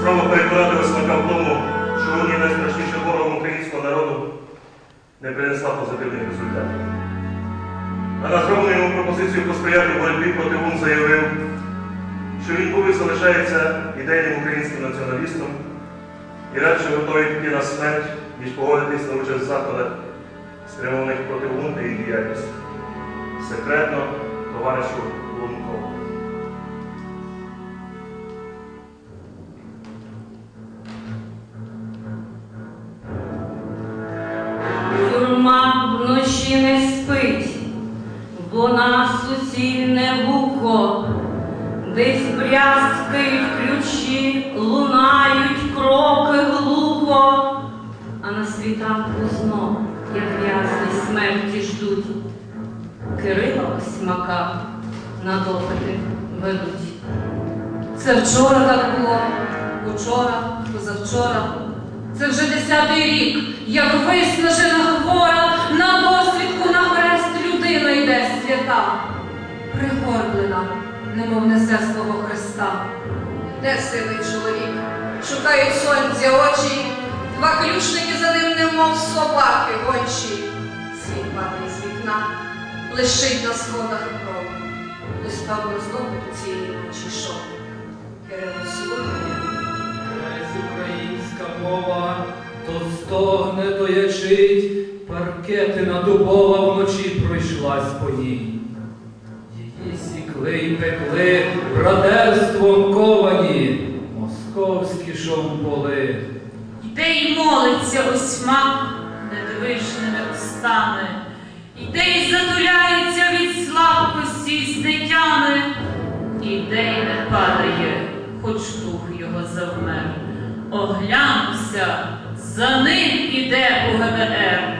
Спроба переконати Осмака в тому, що вони найстрашнішим ворогом українського народу не принесла позитивних результатів. А на зроблену йому пропозицію посприяти боротьбі проти ГУН заявив, що він був і залишається ідейним українським націоналістом і радше готовий піти на смерть, ніж погодитись на участь в заходах, спрямованих проти ГУН та її діяльності. Секретно, товаришу Лунков. Брязкають ключі, лунають кроки глухо, а на світанку знов, як в'язні смерті ждуть. Кирила Осьмака на допити ведуть. Це вчора так було, учора, позавчора. Це вже десятий рік, як виснажена хвора, на досвідку на хрест людина йде свята, пригорблена, немов несе свого Христа. Де сивий чоловік? Шукають сонця очі, два ключники за ним, немов собаки гончі. Світ падає з вікна, лишить на сходах кров. Листав знову до цієї ночі йшов. Кирило слухає. Весь українська мова, то стогне, то ячить, паркетина дубова вночі пройшлась по ній. Сікли й пекли братерством ковані, московські шомполи. Йде й молиться осьма недвижними устами, йде й затуляється від слабкості й знеттями, іде й не падає, хоч дух його завмер. Оглянувся, за ним іде у ГДР.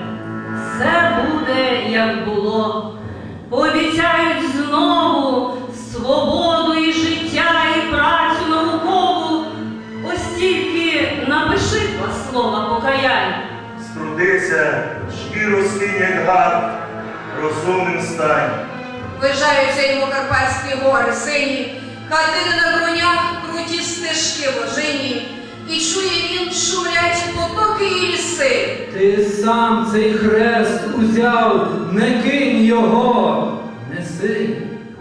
Все буде, як було. Пообіцяють знову свободу і життя, і працю наукову. Ось тільки напиши два слова покаяння. Струдися, шкіру скинь, як гад, розумним стань. Вижаються йому карпатські гори сині, хатини на бронях, круті стежки вожині, і чує він шумлять потоки і ліси. Ти сам цей хрест узяв, не кинь його, неси.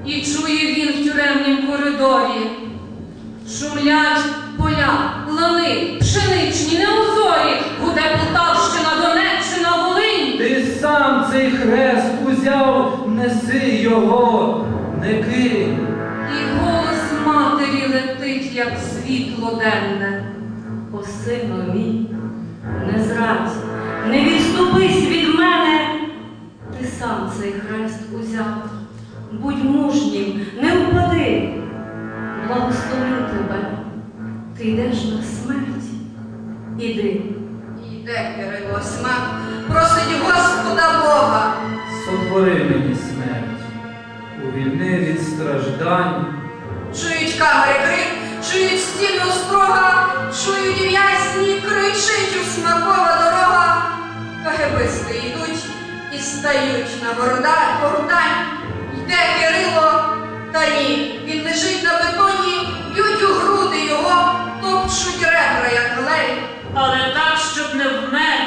І чує він в тюремнім коридорі. Шумлять поля, лани, пшеничні, неозорі, гуде Полтавщина, Донеччина, Волинь. Ти сам цей хрест узяв, неси його, не кинь. І голос матері летить, як світло денне. О, сину мій, не зрадь, не відступись від мене. Ти сам цей хрест узяв. Будь мужнім, не впади. Благословлю тебе. Ти йдеш на смерть. Іди. Іде Кирило Смак, просить Господа Бога. Сотвори мені смерть, увільни від страждань. Чують камери крик, чують стіну спрога, чують в'язні, кричить у смакова дорога. Кагебисти йдуть і стають на горда- гортань. Йде Кирило, та ні, він лежить на бетоні, б'ють у груди його, топчуть ребра, як глей. але так, щоб не вмер,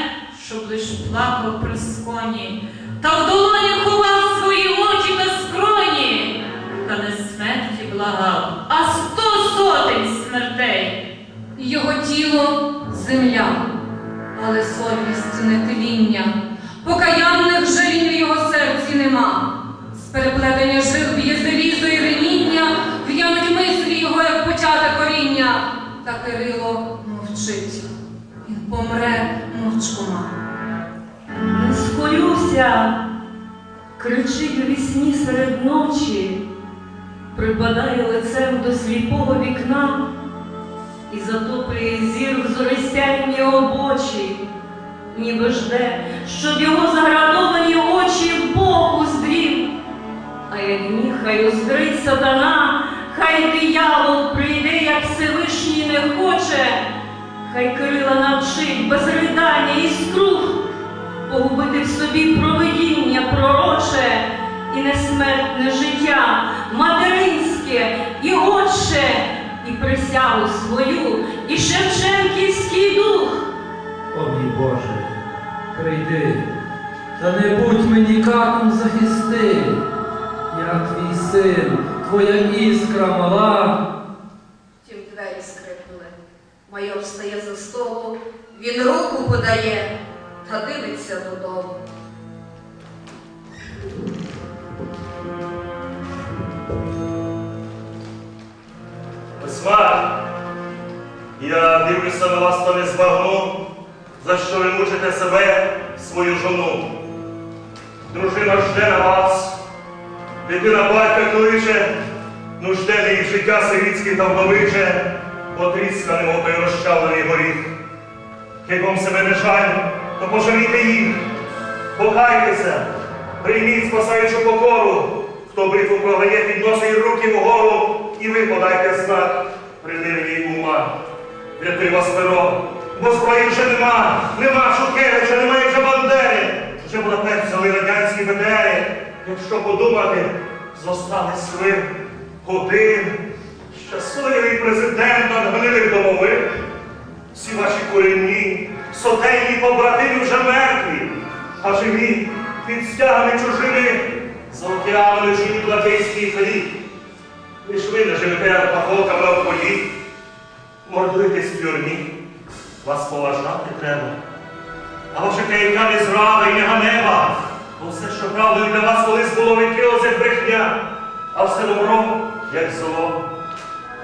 щоб лиш плакав при сконі, та в долонях ховав свої очі та скроні, та не смерті благав, Його тіло земля, але совість не тління. Покаянних жалінь в його серці нема. З переплетення жив б'є залізо і реміння, в'януть мислі його, як почате коріння. Та Кирило мовчить. Він помре мовчкома. Не схолюся, кричить у вісні серед ночі, припадає лицем до сліпого вікна і затоплює зір в зорисянні обочі, ніби жде, щоб його заградовані очі в Бог уздрів. А як ні, хай уздрить сатана, хай диявол прийде, як Всевишній не хоче, хай Кирила навчить без ридання і скрух погубити в собі провидіння пророче і несмертне життя, материнське і отче, і присягу свою і Шевченківський дух. О мій Боже, прийди, та не будь мені катом захисти. Я твій син, твоя іскра мала. Втім, двері скрипнули. Майор встає за столу, він руку подає та дивиться додому. Весьма, я дивлюся на вас та не збагну, за що ви мучите себе, свою жону. Дружина жде на вас, дитина батька кличе, нужденний від життя сирітське та вдовиче, потріска немов той розчавлений горіх. Як себе не жаль, то пожалійте їх, покайтеся, прийміть спасаючу покору, хто битву програє, підносить руки вгору, і ви подайте знак принирення ума. Рятуй вас перо, бо зброї вже нема, нема Шухевича, немає вже Бандери, вже Будапешт взяли радянські БТРи. Якщо подумати, зостались ви один, щасливий президент надгнилих домових. Всі ваші корінні, сотейні побратимі вже мертві, а живі, під стягами чужими, за океаном лежить лакейський хліб. Ви ж ви не живете пахолками в полі, мордуєтесь в тюрмі, вас поважати треба. А ваше каяття не зрада і не ганеба, бо все, що правдою для вас колись було відкрилося брехня, а все добро, як зло.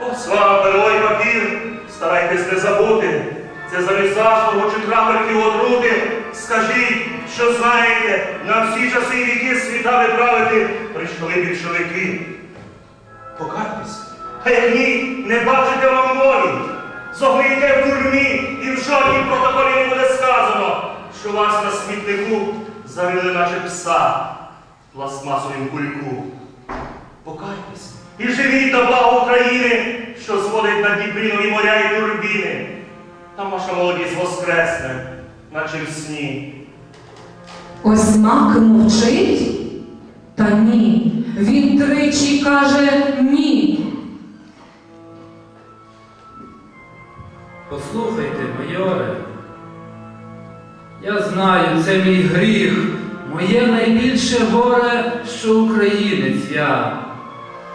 Ось вам перо і папір, старайтесь не забути. Це замість зашлого чи крапельки отрути. Скажіть, що знаєте, на всі часи віки світа виправити прийшли більшовики. Покайтесь, а як ні, не бачите вам волі. Зогнийте в тюрмі, і в жодній протоколі не буде сказано, що вас на смітнику зарили, наче пса в пластмасовім кульку. Покайтесь і живіть до блага України, що зводить на Дніпринові моря і турбіни. Там ваша молодість воскресне, наче в сні. Ось мак мовчить? Та ні. Він тричі каже ні. Послухайте, майоре, я знаю, це мій гріх, моє найбільше горе, що українець я.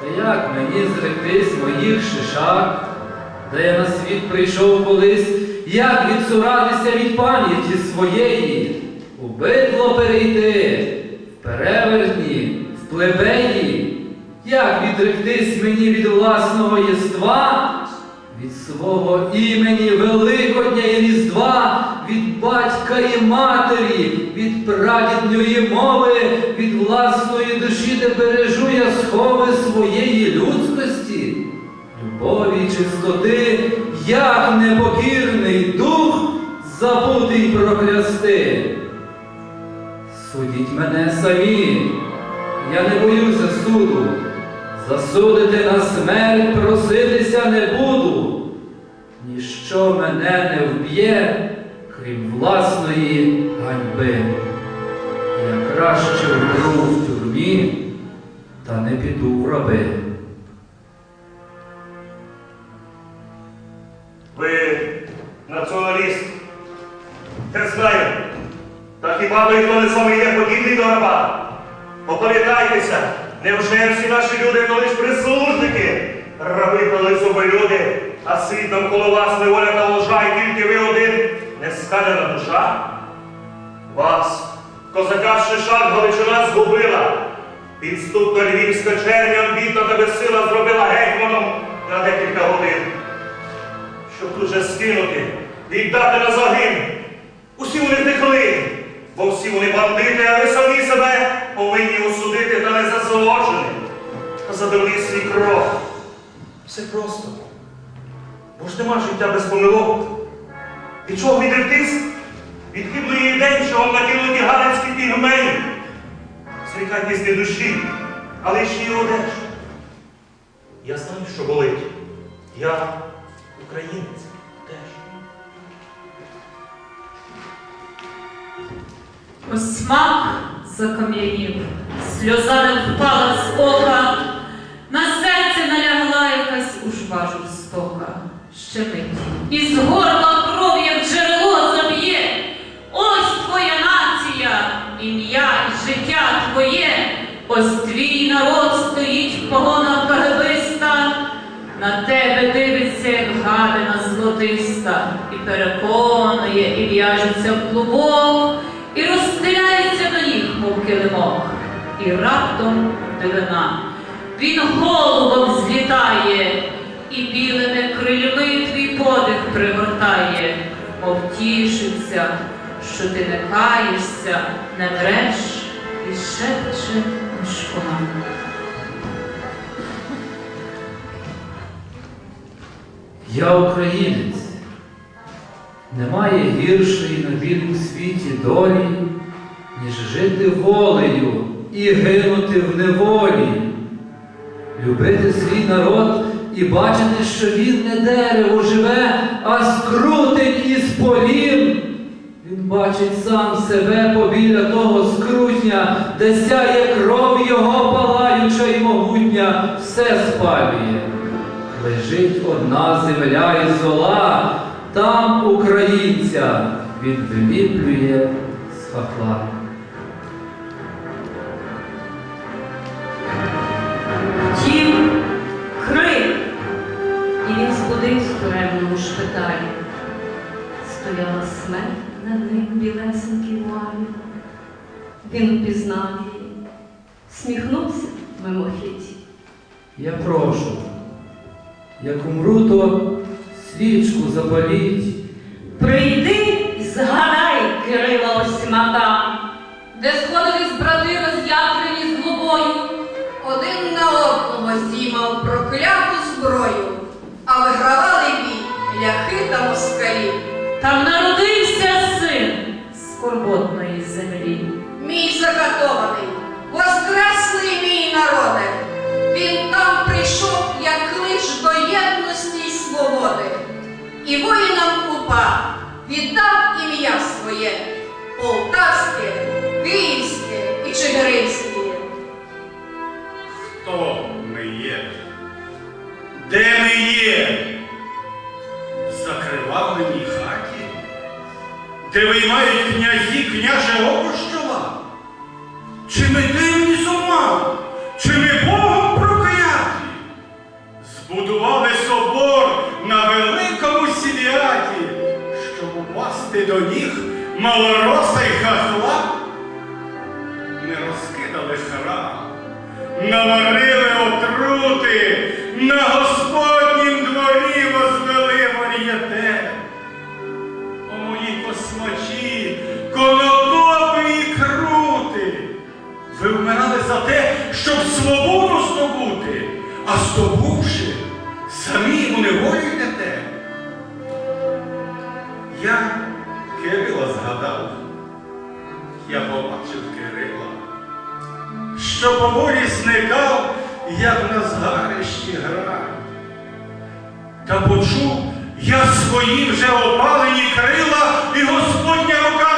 Та як мені зректись моїх шишак, де я на світ прийшов колись, як відсуратися від пам'яті своєї, у бидло перейти, в перевертні, плебеї, як відректись мені від власного єства, від свого імені Великодня і Різдва, від батька і матері, від прадідньої мови, від власної душі, де бережу я схови своєї людськості, любові, чистоти, як непокірний дух забути й проклясти. Судіть мене самі, я не боюся суду. Засудити на смерть проситися не буду. Ніщо мене не вб'є, крім власної ганьби. Я краще вмру в тюрмі, та не піду в раби. Ви націоналіст. Я знаю. Та хіба той, хто не саме є подібний до раба? Попам'ятайтеся, невже всі наші люди колись прислужники? Раби коли зуби люди, а світ навколо вас неволя та ложа, і тільки ви один нескалена душа? Вас, козака Шишак, Галичина згубила. Підступна львівська черня, амбітна та безсила зробила гетьманом на декілька годин щоб тут же скинути, віддати на загин. Усі вони втекли, бо всі вони бандити, а ви самі себе повинні осудити та не засолоджені, а за свій кров. Все просто. Бо ж нема життя без помилок. Від чого відректись? Від хибної ідей, що вам накинуті галицькі пігмені. Зрікайтесь не душі, а лиш її одежу. Я знаю, що болить. Я українець теж. Ось мак закам'янів, сльоза не впала з ока, на серце налягла якась ужва жорстока. щемить. З горла кров, як джерело заб'є. Ось твоя нація, ім'я і життя твоє. Ось твій народ стоїть в погонах кагебиста. На тебе дивиться, як гадина золотиста, і переконує, і в'яжеться в клубок, килимок, і раптом дивина. Він голубом злітає, і білими крильми твій подих пригортає, мов тішиться, що ти не каєшся, не мреш і шепче мишкова. Я українець. Немає гіршої на білому світі долі, ніж жити волею і гинути в неволі, любити свій народ і бачити, що він не дерево живе, а скрутить із полін. Він бачить сам себе побіля того скрутня, де сяє кров його палаюча й могутня, все спалює. Лежить одна земля і зола, там українця він виліплює з хахла. Стояла смерть над ним в білесенькій вуалі. Він впізнав її, сміхнувся мимохідь. Я прошу, як умру, то свічку запаліть. Прийди і згадай Кирила Осьмака. Де сходились брати роз'ятрені злобою, Один на одного здіймав прокляту зброю, а вигравали бій ляхи та москалі. Там народився син скорботної землі. Мій закатований, воскреслий мій народе. Він там прийшов, як клич до єдності й свободи. І воїнам купа віддав ім'я своє полтавське, київське де виймають князі княже око? Чи ми дивні з ума? Чи ми Богом прокляті? Збудували собор на великому святі, щоб упасти до ніг малороса й хахла? Ми розкидали храм, наварили отрути, на Господнім за те, щоб свободу здобути, а здобувши, самі у неволі йдете. Я Кирила згадав, я побачив Кирила що поволі зникав, як на згарищі грай. Та почув я свої вже опалені крила, і Господня рука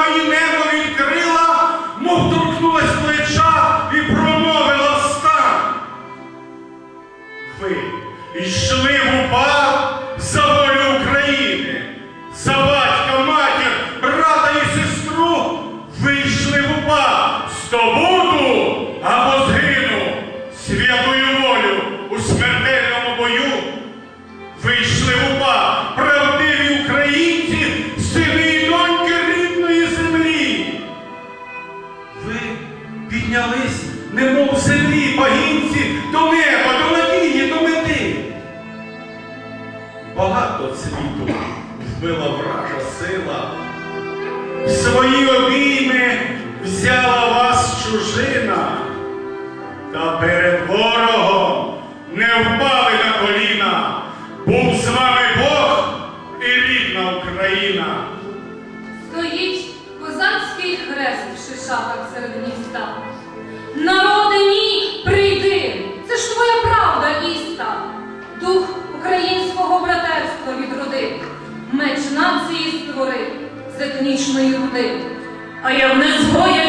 А я в згояться